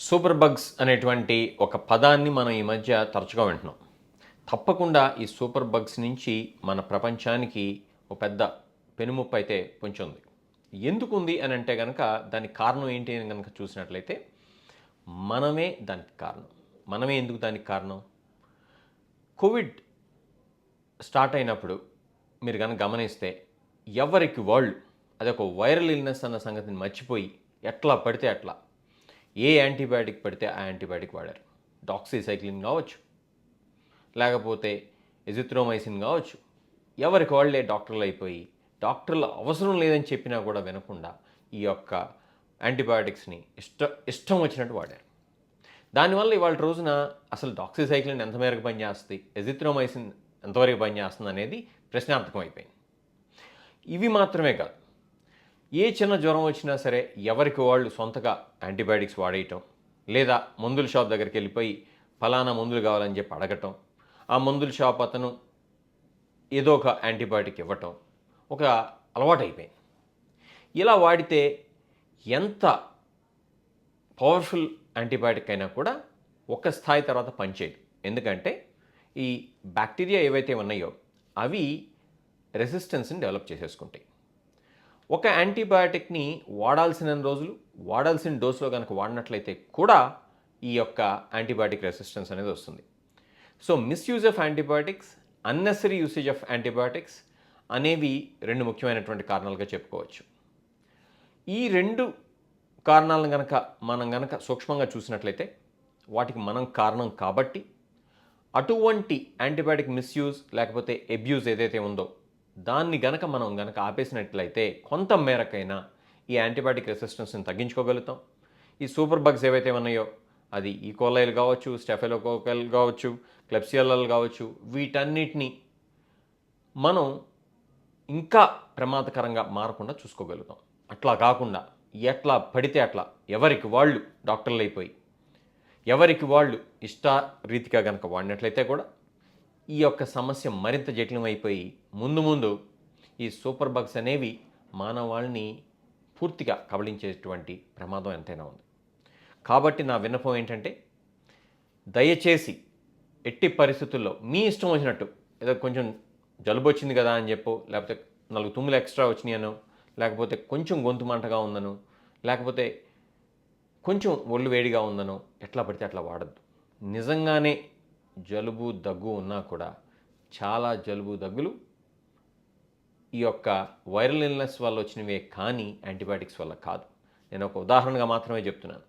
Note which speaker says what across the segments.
Speaker 1: Super bugs అనేటువంటి ఒక పదాన్ని మనం ఈ మధ్య తరచుగా వింటున్నాం. తప్పకుండా ఈ సూపర్ బగ్స్ నుంచి మన ప్రపంచానికి ఒక పెద్ద పెనుముప్పు అయితే పొంచి ఎందుకు ఉంది అని అంటే కనుక దానికి కారణం ఏంటి అని కనుక చూసినట్లయితే మనమే దానికి కారణం. మనమే ఎందుకు దానికి కారణం? కోవిడ్ స్టార్ట్ అయినప్పుడు మీరు కనుక గమనిస్తే ఎవరికి వాళ్ళు అదొక వైరల్ ఇల్నెస్ అన్న సంగతిని మర్చిపోయి ఎట్లా పడితే అట్లా ఏ యాంటీబయాటిక్ పడితే ఆ యాంటీబయాటిక్ వాడారు. డాక్సీసైక్లిన్ కావచ్చు. లేకపోతే ఎజిత్రోమైసిన్ కావచ్చు. ఎవరికి వాళ్ళే డాక్టర్లు అయిపోయి డాక్టర్లు అవసరం లేదని చెప్పినా కూడా వినకుండా ఈ యొక్క యాంటీబయాటిక్స్ని ఇష్ట ఇష్టం వచ్చినట్టు వాడారు. దానివల్ల ఇవాళ రోజున అసలు డాక్సిసైక్లిన్ ఎంత మేరకు పనిచేస్తుంది ఎజిత్రోమైసిన్ ఎంతవరకు పనిచేస్తుంది అనేది ప్రశ్నార్థకం అయిపోయింది. ఇవి మాత్రమే కాదు. ఏ చిన్న జ్వరం వచ్చినా సరే ఎవరికి వాళ్ళు సొంతగా యాంటీబయాటిక్స్ వాడేయటం లేదా మందుల షాప్ దగ్గరికి వెళ్ళిపోయి ఫలానా మందులు కావాలని చెప్పి అడగటం ఆ మందుల షాప్ అతను ఏదో ఒక యాంటీబయాటిక్ ఇవ్వటం ఒక అలవాటైపోయింది. ఇలా వాడితే ఎంత పవర్ఫుల్ యాంటీబయాటిక్ అయినా కూడా ఒక స్థాయి తర్వాత పనిచేయదు. ఎందుకంటే ఈ బ్యాక్టీరియా ఏవైతే ఉన్నాయో అవి రెసిస్టెన్స్ని డెవలప్ చేసేసుకుంటాయి. ఒక యాంటీబయాటిక్ని వాడాల్సిన రోజులు వాడాల్సిన డోసులో కనుక వాడినట్లయితే కూడా ఈ యొక్క యాంటీబయాటిక్ రెసిస్టెన్స్ అనేది వస్తుంది. So misuse of antibiotics unnecessary usage of antibiotics అనేవి రెండు ముఖ్యమైనటువంటి కారణాలుగా చెప్పుకోవచ్చు. ఈ రెండు కారణాలను గనక మనం గనక సూక్ష్మంగా చూసినట్లయితే వాటికి మనం కారణం కాబట్టి అటువంటి యాంటీబయాటిక్ మిస్యూజ్ లేకపోతే ఎబ్యూజ్ ఏదైతే ఉందో దాన్ని గనక మనం గనక ఆపేసినట్లయితే కొంత మేరకైనా ఈ యాంటీబయాటిక్ రెసిస్టెన్స్ని తగ్గించుకోగలుగుతాం. ఈ సూపర్ బగ్స్ ఏవైతే ఉన్నాయో అది ఈకోలైల్ కావచ్చు స్టెఫెలోకోకల్ కావచ్చు క్లెప్సియల్ కావచ్చు వీటన్నిటిని మనం ఇంకా ప్రమాదకరంగా మారకుండా చూసుకోగలుగుతాం. అట్లా కాకుండా ఎట్లా పడితే అట్లా ఎవరికి వాళ్ళు డాక్టర్లు అయిపోయి ఎవరికి వాళ్ళు ఇష్ట రీతిగా కనుక వాడినట్లయితే కూడా ఈ యొక్క సమస్య మరింత జటిలమైపోయి ముందు ముందు ఈ సూపర్ బగ్స్ అనేవి మానవాళిని పూర్తిగా కబళించేటువంటి ప్రమాదం ఎంతైనా ఉంది. కాబట్టి నా విన్నపం ఏంటంటే దయచేసి ఎట్టి పరిస్థితుల్లో మీ ఇష్టం వచ్చినట్టు ఏదో కొంచెం జలుబు వచ్చింది కదా అని చెప్పు లేకపోతే నాలుగు తుమ్ములు ఎక్స్ట్రా వచ్చినాయనో లేకపోతే కొంచెం గొంతు మంటగా ఉందనో లేకపోతే కొంచెం ఒళ్ళు వేడిగా ఉందనో ఎట్లా పడితే అట్లా వాడద్దు. నిజంగానే జలుబు దగ్గు ఉన్నా కూడా చాలా జలుబు దగ్గులు ఈ యొక్క వైరల్ ఇల్నెస్ వల్ల వచ్చినవే కానీ యాంటీబయాటిక్స్ వల్ల కాదు. నేను ఒక ఉదాహరణగా మాత్రమే చెప్తున్నాను.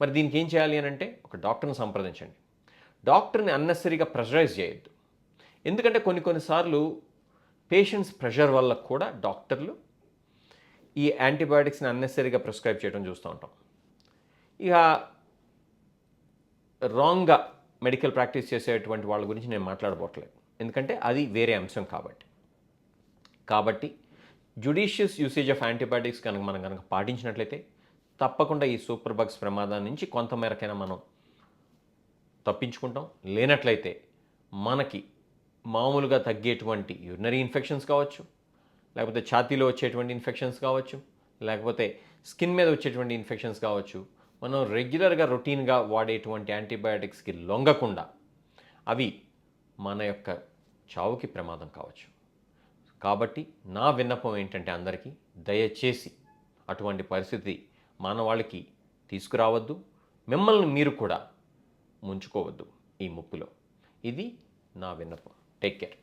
Speaker 1: మరి దీనికి ఏం చేయాలి అని అంటే ఒక డాక్టర్ని సంప్రదించండి. డాక్టర్ని అన్నెసరీగా ప్రెషరైజ్ చేయొద్దు. ఎందుకంటే కొన్ని కొన్నిసార్లు పేషెంట్స్ ప్రెషర్ వల్ల కూడా డాక్టర్లు ఈ యాంటీబయాటిక్స్ని అన్నెసరీగా ప్రిస్క్రైబ్ చేయడం చూస్తూ ఉంటాం. ఇక రాంగ్గా మెడికల్ ప్రాక్టీస్ చేసేటువంటి వాళ్ళ గురించి నేను మాట్లాడబోట్లేదు. ఎందుకంటే అది వేరే అంశం కాబట్టి. కాబట్టి జుడిషియస్ యూసేజ్ ఆఫ్ యాంటీబయాటిక్స్ కనుక మనం కనుక పాటించినట్లయితే తప్పకుండా ఈ సూపర్ బగ్స్ ప్రమాదం నుంచి కొంతమేరకైనా మనం తప్పించుకుంటాం. లేనట్లయితే మనకి మామూలుగా తగ్గేటువంటి యూరినరీ ఇన్ఫెక్షన్స్ కావచ్చు లేకపోతే ఛాతీలో వచ్చేటువంటి ఇన్ఫెక్షన్స్ కావచ్చు లేకపోతే స్కిన్ మీద వచ్చేటువంటి ఇన్ఫెక్షన్స్ కావచ్చు మనం రెగ్యులర్గా రొటీన్గా వాడేటువంటి యాంటీబయాటిక్స్కి లొంగకుండా అవి మన యొక్క చావుకి ప్రమాదం కావచ్చు. కాబట్టి నా విన్నపం ఏంటంటే అందరికీ దయచేసి అటువంటి పరిస్థితి మానవాళికి తీసుకురావద్దు మిమ్మల్ని మీరు కూడా ముంచుకోవద్దు ఈ ముప్పులో. ఇది నా విన్నపం. Take care.